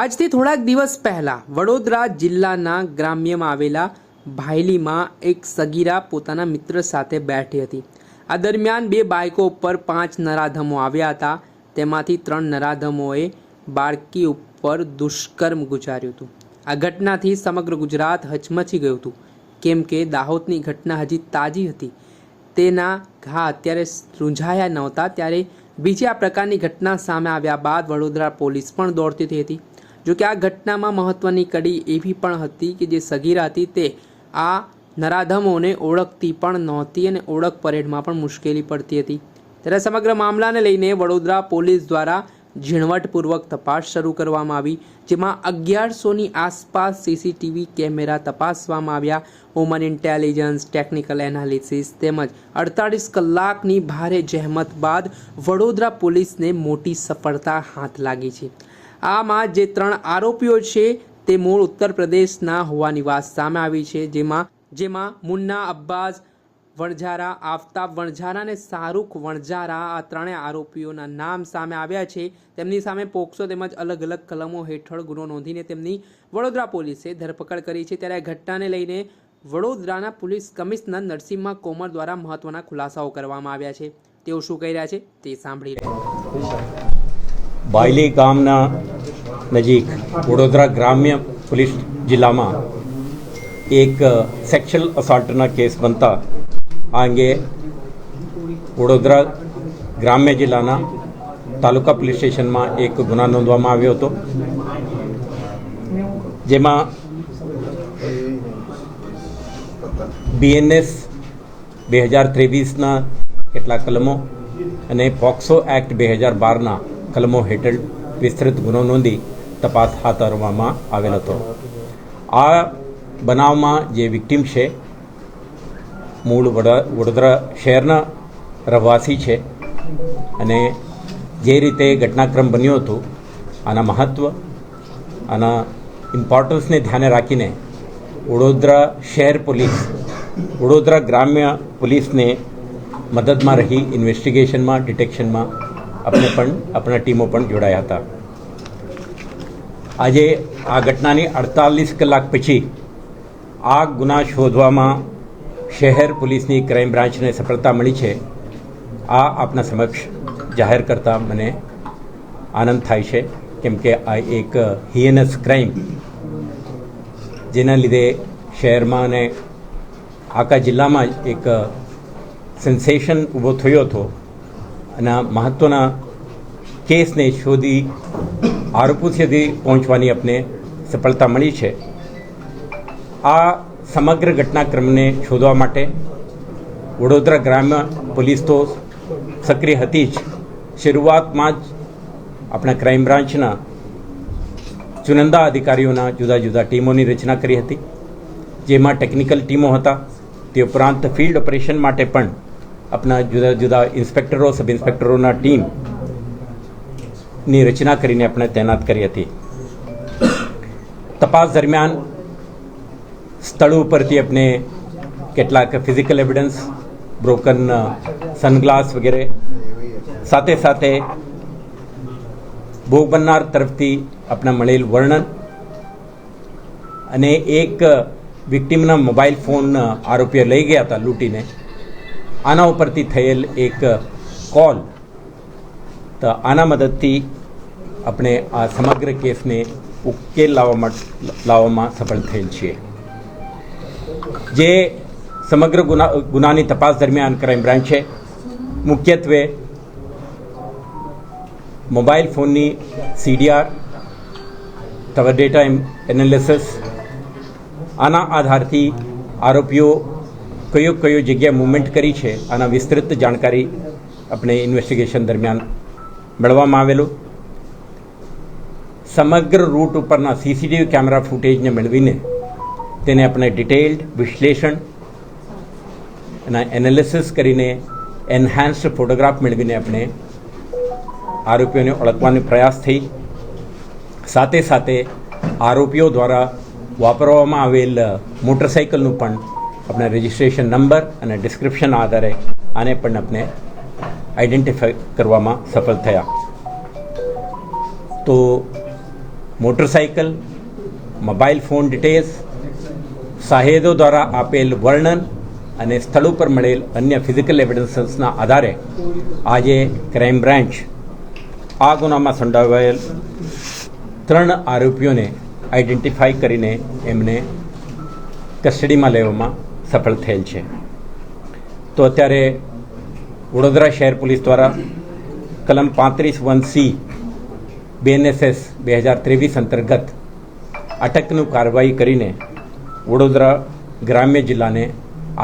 આજથી થોડાક દિવસ પહેલા વડોદરા જિલ્લાના ગ્રામ્યમાં આવેલા ભાયલીમાં એક સગીરા પોતાના મિત્ર સાથે બેઠી હતી. આ દરમિયાન બે બાઇકો ઉપર પાંચ નરાધમો આવ્યા હતા. તેમાંથી ત્રણ નરાધમોએ બાળકી ઉપર દુષ્કર્મ ગુજાર્યું હતું. આ ઘટનાથી સમગ્ર ગુજરાત હચમચી ગયું હતું. કેમ કે દાહોદની ઘટના હજી તાજી હતી. તેના ઘા અત્યારે રૂંઝાયા નહોતા. ત્યારે બીજી પ્રકારની ઘટના સામે આવ્યા બાદ વડોદરા પોલીસ પણ દોડતી થઈ હતી. જો કે આ ઘટનામાં મહત્વની કડી એવી પણ હતી કે જે સગીરા હતી તે આ નરાધમોને ઓળખતી પણ નહોતી અને ઓળખ પરેડમાં પણ મુશ્કેલી પડતી હતી. ત્યારે સમગ્ર મામલાને લઈને વડોદરા પોલીસ દ્વારા ઝીણવટપૂર્વક તપાસ શરૂ કરવામાં આવી, જેમાં અગિયારસોની આસપાસ સીસીટીવી કેમેરા તપાસવામાં આવ્યા. હ્યુમન ઇન્ટેલિજન્સ ટેકનિકલ એનાલિસિસ તેમજ અડતાળીસ કલાકની ભારે જહેમત બાદ વડોદરા પોલીસને મોટી સફળતા હાથ લાગી છે. આમાં જે ત્રણ આરોપીઓ છે, તે મૂળ ઉત્તર પ્રદેશના હોવાની વાત સામે આવી છે, જેમાં જેમાં મુન્ના અબ્બાસ, વણઝારા, આફતાબ વણઝારા અને શાહરૂખ વણઝારા આ ત્રણેય આરોપીઓના નામ સામે આવ્યા છે. તેમની સામે પોક્સો તેમજ અલગ અલગ કલમો હેઠળ ગુનો નોંધીને તેમની વડોદરા પોલીસે ધરપકડ કરી છે. ત્યારે આ ઘટનાને લઈને વડોદરાના પોલીસ કમિશનર નરસિંહ કોમર દ્વારા મહત્વના ખુલાસાઓ કરવામાં આવ્યા છે. તેઓ શું કહી રહ્યા છે તે સાંભળી રહ્યા બાયલી ગામના નજીક વડોદરા ગ્રામ્ય પોલીસ જિલ્લામાં એક સેક્સ્યુઅલ અસોલ્ટના કેસ બનતા આ અંગે વડોદરા ગ્રામ્ય જિલ્લાના તાલુકા પોલીસ સ્ટેશનમાં એક ગુના નોંધવામાં આવ્યો હતો. જેમાં બીએનએસ બે હજાર ત્રેવીસના કેટલાક કલમો અને પોક્સો એક્ટ બે હજાર બારના કલમો હેઠળ વિસ્તૃત ગુનો નોંધી તપાસ હાથ ધરવામાં આવેલ હતો. આ બનાવમાં જે વિક્ટીમ છે, મૂળ વડા, વડોદરા શહેરના રહેવાસી છે અને જે રીતે ઘટનાક્રમ બન્યો હતો, આના મહત્ત્વ આના ઇમ્પોર્ટન્સને ધ્યાને રાખીને વડોદરા શહેર પોલીસ, વડોદરા ગ્રામ્ય પોલીસને મદદમાં રહી ઇન્વેસ્ટિગેશનમાં ડિટેક્શનમાં આપણે પણ, આપણા ટીમો પણ જોડાયા હતા. આજે આ ઘટનાની અડતાલીસ કલાક પછી આ ગુના શોધવામાં શહેર પોલીસની ક્રાઇમ બ્રાન્ચને સફળતા મળી છે. આ આપના સમક્ષ જાહેર કરતા મને આનંદ થાય છે, કેમ કે આ એક હિયનસ ક્રાઇમ જેના લીધે શહેરમાં અને આખા જિલ્લામાં જ એક સેન્સેશન ઊભો થયો હતો. આ મહત્ત્વના કેસને શોધી આરોપી સુધી પહોંચવાની આપને સફળતા મળી છે. આ સમગ્ર ઘટનાક્રમને શોધવા માટે વડોદરા ગ્રામ્ય પોલીસ તો સક્રિય હતી જ. શરૂઆતમાં જ આપણા ક્રાઇમ બ્રાન્ચના ચુનંદા અધિકારીઓના જુદા જુદા ટીમોની રચના કરી હતી. જેમાં ટેકનિકલ ટીમો હતા. તે ઉપરાંત ફિલ્ડ ઓપરેશન માટે પણ આપણા જુદા જુદા ઇન્સ્પેક્ટરો, સબ ઇન્સ્પેક્ટરોના ટીમની રચના કરીને આપણે તૈનાત કરી હતી. તપાસ દરમિયાન સ્થળ ઉપરથી આપણે કેટલાક ફિઝિકલ એવિડન્સ બ્રોકન સનગ્લાસ વગેરે સાથે સાથે ભોગ બનનાર તરફથી આપણે મળેલ વર્ણન અને એક વિક્ટીમના મોબાઈલ ફોન આરોપીઓ લઈ ગયા હતા, લૂંટીને. આના ઉપરથી થયેલ એક કોલ. તો આના મદદથી આપણે આ સમગ્ર કેસને ઉકેલ લાવવા લાવવામાં સફળ થયેલ છીએ. જે સમગ્ર ગુના, ગુનાની તપાસ દરમિયાન ક્રાઇમ બ્રાન્ચે મુખ્યત્વે મોબાઈલ ફોનની સીડીઆર તથા ડેટા એનાલિસિસ, આના આધારથી આરોપીઓ કયો કયો જગ્યાએ મૂવમેન્ટ કરી છે આના વિસ્તૃત જાણકારી આપણે ઇન્વેસ્ટિગેશન દરમિયાન મેળવવામાં આવેલું. સમગ્ર રૂટ ઉપરના સીસીટીવી કેમેરા ફૂટેજને મેળવીને તેને આપણે ડિટેલ્ડ વિશ્લેષણ એના એનાલિસિસ કરીને એન્હાન્સ્ડ ફોટોગ્રાફ મેળવીને આપણે આરોપીઓને ઓળખવાનો પ્રયાસ થઈ. સાથે સાથે આરોપીઓ દ્વારા વાપરવામાં આવેલ મોટરસાઇકલનું પણ આપણે રજિસ્ટ્રેશન નંબર અને ડિસ્ક્રિપ્શન આધારે આને પણ આપણે આઈડેન્ટિફાઈ કરવામાં સફળ થયા તો મોટરસાઇકલ મોબાઈલ ફોન ડિટેલ્સ સાહેદો દ્વારા આપેલ વર્ણન અને સ્થળ ઉપર મળેલ અન્ય ફિઝિકલ એવિડન્સના આધારે આજે ક્રાઇમ બ્રાન્ચ આ ગુનામાં સંડોવાયેલ ત્રણ આરોપીઓને આઈડેન્ટિફાઈ કરીને એમને કસ્ટડીમાં લેવામાં સફળ થયેલ છે. તો અત્યારે વડોદરા શહેર પોલીસ દ્વારા કલમ પાંત્રીસ વન સી બીએનએસએસ બે હજાર ત્રેવીસ અંતર્ગત અટકનું કાર્યવાહી કરીને વડોદરા ગ્રામ્ય જિલ્લાને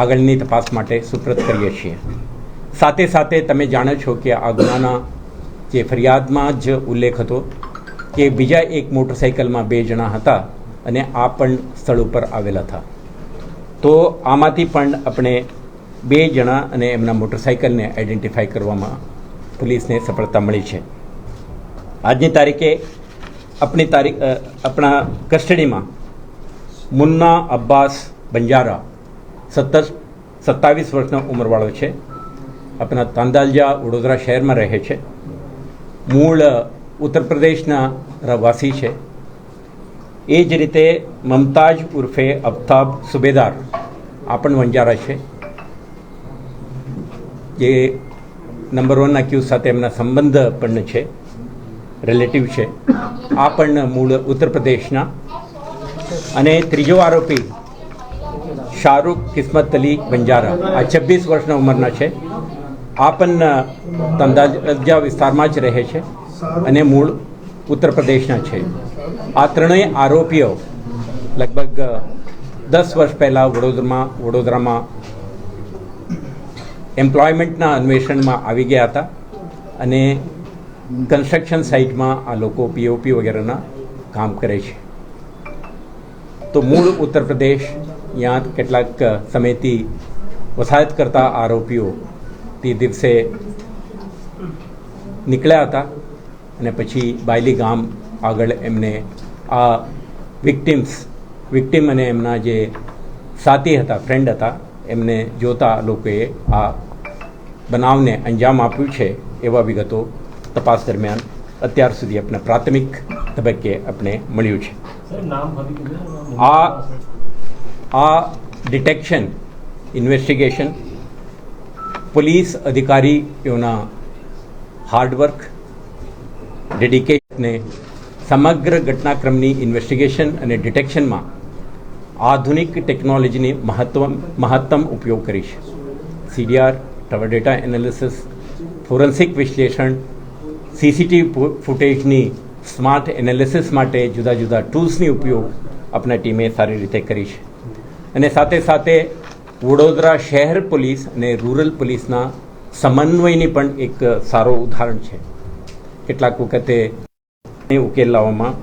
આગળની તપાસ માટે સુપ્રત કરીએ છીએ. સાથે સાથે તમે જાણો છો કે આ ગુનાના જે ફરિયાદમાં જ ઉલ્લેખ હતો કે બીજા એક મોટરસાઇકલમાં બે જણા હતા અને આ પણ સ્થળ ઉપર આવેલા હતા. તો આમાંથી પણ આપણે બે જણા અને એમના મોટરસાઇકલને આઈડેન્ટિફાઈ કરવામાં પોલીસને સફળતા મળી છે. આજની તારીખે આપણી તારીખ આપણા કસ્ટડીમાં મુન્ના અબ્બાસ બંજારા સત્તર, સત્તાવીસ વર્ષનો ઉંમરવાળો છે. આપણા તાંદાલજા વડોદરા શહેરમાં રહે છે. મૂળ ઉત્તર પ્રદેશના રહેવાસી છે. એ જ રીતે મમતાજ ઉર્ફે અફતાબ સુબેદાર આ પણ વંજારા છે, જે નંબર વનના ક્યુ સાથે એમના સંબંધ પણ છે રિલેટિવ છે. આ પણ મૂળ ઉત્તર પ્રદેશના. અને ત્રીજો આરોપી શાહરૂખ કિસ્મત અલી બંજારા આ છવ્વીસ વર્ષના ઉંમરના છે. આ પણ તંદાજા વિસ્તારમાં જ રહે છે. અને મૂળ ઉત્તર પ્રદેશના છે. આ ત્રણેય આરોપીઓ લગભગ દસ વર્ષ પહેલાં વડોદરામાં વડોદરામાં એમ્પ્લોયમેન્ટના અન્વેષણમાં આવી ગયા હતા અને કન્સ્ટ્રક્શન સાઇટમાં આ લોકો પીઓપી વગેરેના કામ કરે છે. તો મૂળ ઉત્તર પ્રદેશ ત્યાં કેટલાક સમયથી વસાહત કરતા આરોપીઓ તે દિવસે નીકળ્યા હતા. અને પછી બાયલી ગામ આગળ એમને આ વિક્ટિમ્સ વિક્ટિમ અને એમના જે સાથી હતા ફ્રેન્ડ હતા એમને જોતા લોકોએ આ બનાવને અંજામ આપ્યું છે એવા વિગતો તપાસ દરમિયાન અત્યાર સુધી આપણે પ્રાથમિક તબક્કે આપણે મળ્યું છે. આ આ ડિટેક્શન ઇન્વેસ્ટિગેશન પોલીસ અધિકારીઓના હાર્ડવર્ક ડેડિકેશનને સમગ્ર ઘટનાક્રમની ઇન્વેસ્ટિગેશન અને ડિટેક્શનમાં આધુનિક ટેકનોલોજીની મહત્વ મહત્તમ ઉપયોગ કરીશ. CDR tower data analysis forensic વિશ્લેષણ સીસીટીવી ફૂટેજની સ્માર્ટ એનાલિસિસ માટે જુદા જુદા ટૂલ્સની ઉપયોગ આપણા ટીમે સારી રીતે કરી છે અને સાથે સાથે વડોદરા શહેર પોલીસ અને રૂરલ પોલીસના સમન્વયની પણ એક સારો ઉદાહરણ છે. કેટલાક વખતે ઉકેલ લાવવામાં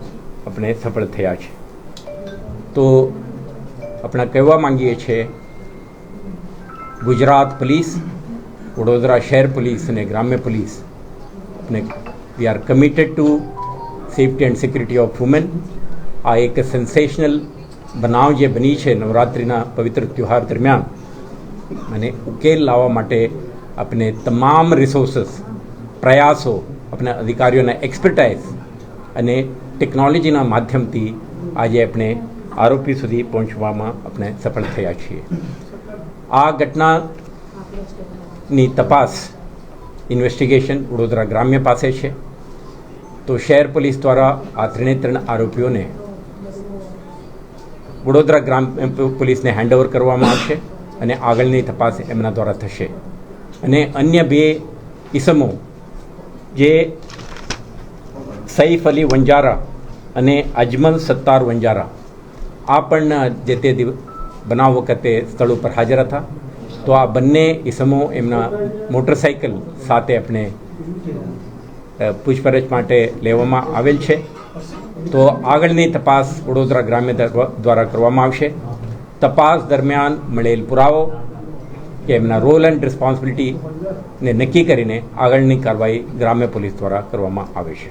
આપણે સફળ થયા છે. તો આપણે કહેવા માંગીએ છીએ ગુજરાત પોલીસ, વડોદરા શહેર પોલીસ અને ગ્રામ્ય પોલીસ આપણે we are committed to safety and security of women આ એક સેન્સેશનલ બનાવ જે બની છે નવરાત્રિના પવિત્ર તહેવાર દરમિયાન. અને ઉકેલ લાવવા માટે આપણે તમામ રિસોર્સિસ પ્રયાસો આપણા અધિકારીઓના એક્સપર્ટાઇઝ અને ટેકનોલોજીના માધ્યમથી આજે આપણે આરોપી સુધી પહોંચવામાં આપણે સફળ થયા છીએ. આ ઘટનાની તપાસ ઇન્વેસ્ટિગેશન વડોદરા ગ્રામ્ય પાસે છે. તો શહેર પોલીસ દ્વારા આ ત્રણે ત્રણ આરોપીઓને વડોદરા ગ્રામ પોલીસને હેન્ડઓવર કરવામાં આવશે અને આગળની તપાસ એમના દ્વારા થશે. અને અન્ય બે ઇસમો જે સૈફ અલી વંજારા અને અજમલ સત્તાર વંજારા આ પણ જે તે બનાવ વખતે સ્થળ ઉપર હાજર હતા. તો આ બંને ઇસમો એમના મોટરસાઇકલ સાથે આપણે પૂછપરછ માટે લેવામાં આવેલ છે. તો આગળની તપાસ વડોદરા ગ્રામ્ય દ્વારા કરવામાં આવશે. તપાસ દરમિયાન મળેલ પુરાવો કે એમના રોલ એન્ડ રિસ્પોન્સિબિલિટીને નક્કી કરીને આગળની કાર્યવાહી ગ્રામ્ય પોલીસ દ્વારા કરવામાં આવે છે.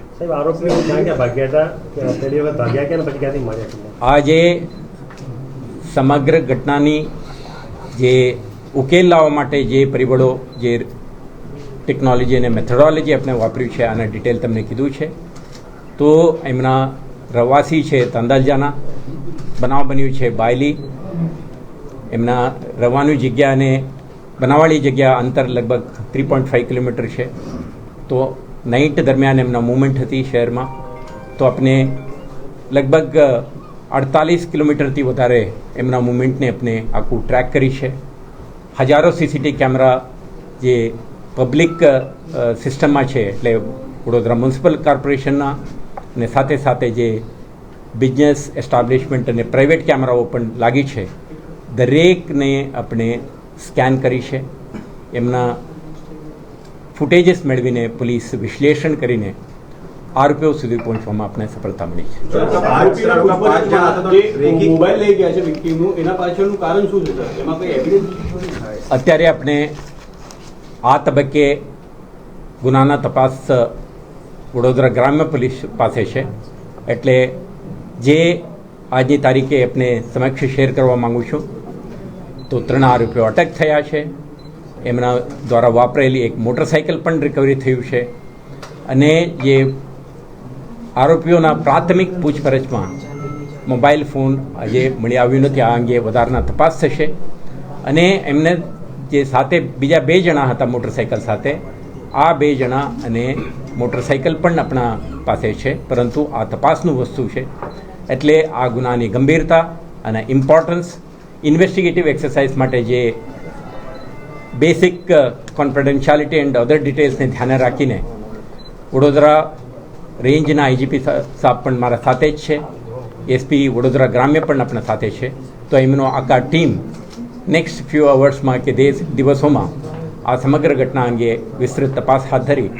આજે સમગ્ર ઘટનાની જે ઉકેલ લાવવા માટે જે પરિબળો જે ટેકનોલોજી અને મેથોડોલોજી આપણે વાપર્યું છે આના ડિટેલ તમને કીધું છે. તો એમના રવાસી છે તંદાલજાના બનાવ બન્યું છે બાયલી. એમના રહેવાની જગ્યા અને બનાવવાળી જગ્યા અંતર લગભગ થ્રી પોઈન્ટ ફાઇવ કિલોમીટર છે. તો નાઇટ દરમિયાન એમના મુવમેન્ટ હતી શહેરમાં. તો આપણે લગભગ અડતાલીસ કિલોમીટરથી વધારે એમના મુવમેન્ટને આપણે આખું ટ્રેક કરી છે. હજારો સીસીટીવી કેમેરા જે પબ્લિક સિસ્ટમમાં છે, એટલે વડોદરા મ્યુનિસિપલ કોર્પોરેશનના અને સાથે સાથે જે બિઝનેસ એસ્ટાબ્લિશમેન્ટ અને પ્રાઇવેટ કેમેરાઓ પણ લાગી છે. દરેકને આપણે સ્કેન કરી છે. એમના ફૂટેજીસ મેળવીને પોલીસ વિશ્લેષણ કરીને આરોપીઓ સુધી પહોંચવામાં આપણે સફળતા મળી છે. આરોપીના પૂછપરછ જે મોબાઈલ લઈ ગયા છે વિક્ટીમનું. એના પાછળનું કારણ શું છે સર? એમાં કઈ એવિડન્સ અત્યારે આપણે આ તબક્કે ગુનાના તપાસ વડોદરા ગ્રામ્ય પોલીસ પાસે છે. એટલે જે આજની તારીખે આપણે સમક્ષ શેર કરવા માંગુ છું. તો ત્રણ આરોપીઓ અટક થયા છે. એમના દ્વારા વાપરેલી એક મોટરસાઇકલ પણ રિકવરી થયું છે. અને જે આરોપીઓના પ્રાથમિક પૂછપરછમાં મોબાઈલ ફોન આજે મળી આવ્યું નથી. આ અંગે વધારાના તપાસ થશે. અને એમને જે સાથે બીજા બે જણા હતા મોટરસાઇકલ સાથે, આ બે જણા અને મોટરસાઇકલ પણ આપણા પાસે છે. પરંતુ આ તપાસનું વસ્તુ છે. એટલે આ ગુનાની ગંભીરતા અને ઇમ્પોર્ટન્સ ઇન્વેસ્ટિગેટિવ એક્સરસાઇઝ માટે જે બેસિક કોન્ફિડેન્શિયાલિટી એન્ડ અધર ડિટેલ્સને ધ્યાને રાખીને વડોદરા રેન્જના આઈજીપી સાહેબ પણ મારા સાથે જ છે. એસપી વડોદરા ગ્રામ્ય પણ આપણા સાથે છે. તો એમનો આખા ટીમ નેક્સ્ટ ફ્યુ અવર્સમાં કે દેશ દિવસોમાં આ સમગ્ર ઘટના અંગે વિસ્તૃત તપાસ હાથ ધરી.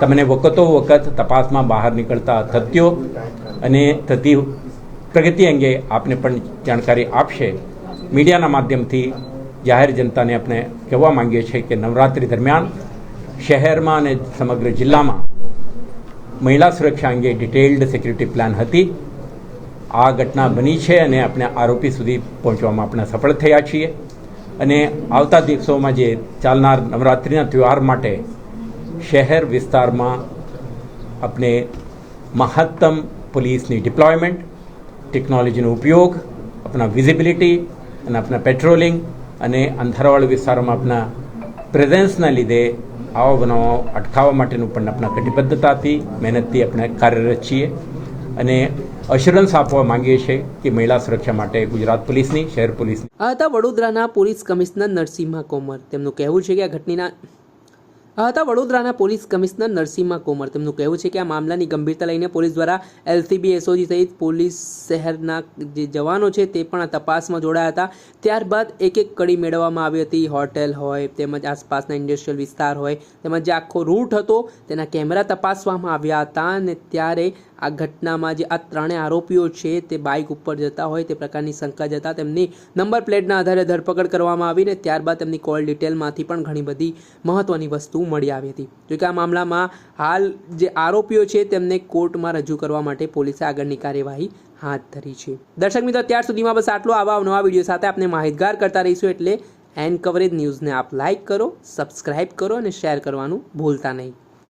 તમને વખતો વખત તપાસમાં બહાર નીકળતા તથ્યો અને થતી પ્રગતિ અંગે આપને પણ જાણકારી આપશે. મીડિયાના માધ્યમથી જાહેર જનતાને આપણે કહેવા માંગીએ છીએ કે નવરાત્રિ દરમિયાન શહેરમાં અને સમગ્ર જિલ્લામાં મહિલા સુરક્ષા અંગે ડિટેલ્ડ સિક્યુરિટી પ્લાન હતી. આ ઘટના બની છે અને આપણે આરોપી સુધી પહોંચવામાં આપણે સફળ થયા છીએ. અને આવતા દિવસોમાં જે ચાલનાર નવરાત્રિના તહેવાર માટે શહેર વિસ્તારમાં આપણે મહત્તમ પોલીસની ડિપ્લોયમેન્ટ, ટેકનોલોજીનો ઉપયોગ, આપણા વિઝિબિલિટી અને આપણા પેટ્રોલિંગ અને અંધારાવાળા વિસ્તારોમાં આપણા પ્રેઝન્સના લીધે આવા બનાવો અટકાવવા માટેનું પણ આપણા કટિબદ્ધતાથી, મહેનતથી આપણે કાર્યરત છીએ. અને અશ્યોરન્સ આપવા માંગીએ છીએ કે મહિલા સુરક્ષા માટે ગુજરાત પોલીસની, શહેર પોલીસની. આ હતા વડોદરાના પોલીસ કમિશનર નરસિંહા કોમર તેમનું કહેવું છે કે આ ઘટનાના આ હતા વડોદરાના પોલીસ કમિશનર નરસિંહા કોમર. તેમનું કહેવું છે કે આ મામલાની ગંભીરતા લઈને પોલીસ દ્વારા એલસીબી, એસઓજી સહિત પોલીસ શહેરના જે જવાનો છે તે પણ આ તપાસમાં જોડાયા હતા. ત્યારબાદ એક એક કડી મેળવવામાં આવી હતી. હોટેલ હોય, તેમજ આસપાસના ઇન્ડસ્ટ્રીયલ વિસ્તાર હોય, તેમજ જે આખો રૂટ હતો તેના કેમેરા તપાસવામાં આવ્યા હતા અને ત્યારે આ ઘટનામાં જે આ ત્રણેય આરોપીઓ છે તે બાઇક ઉપર જતા હોય તે પ્રકારની શંકા જતા તેમની નંબર પ્લેટના આધારે ધરપકડ કરવામાં આવી ને ત્યારબાદ તેમની કોલ ડિટેલમાંથી પણ ઘણી બધી મહત્ત્વની વસ્તુ મળી આવી હતી. જોકે આ મામલામાં હાલ જે આરોપીઓ છે તેમને કોર્ટમાં રજૂ કરવા માટે પોલીસે આગળની કાર્યવાહી હાથ ધરી છે. દર્શક મિત્રો ત્યાર સુધીમાં બસ આટલો. આવા નવા વીડિયો સાથે આપણે માહિતગાર કરતા રહીશું એટલે એન્ડ કવરેજ ન્યૂઝને આપ લાઇક કરો સબસ્ક્રાઇબ કરો અને શેર કરવાનું ભૂલતા નહીં.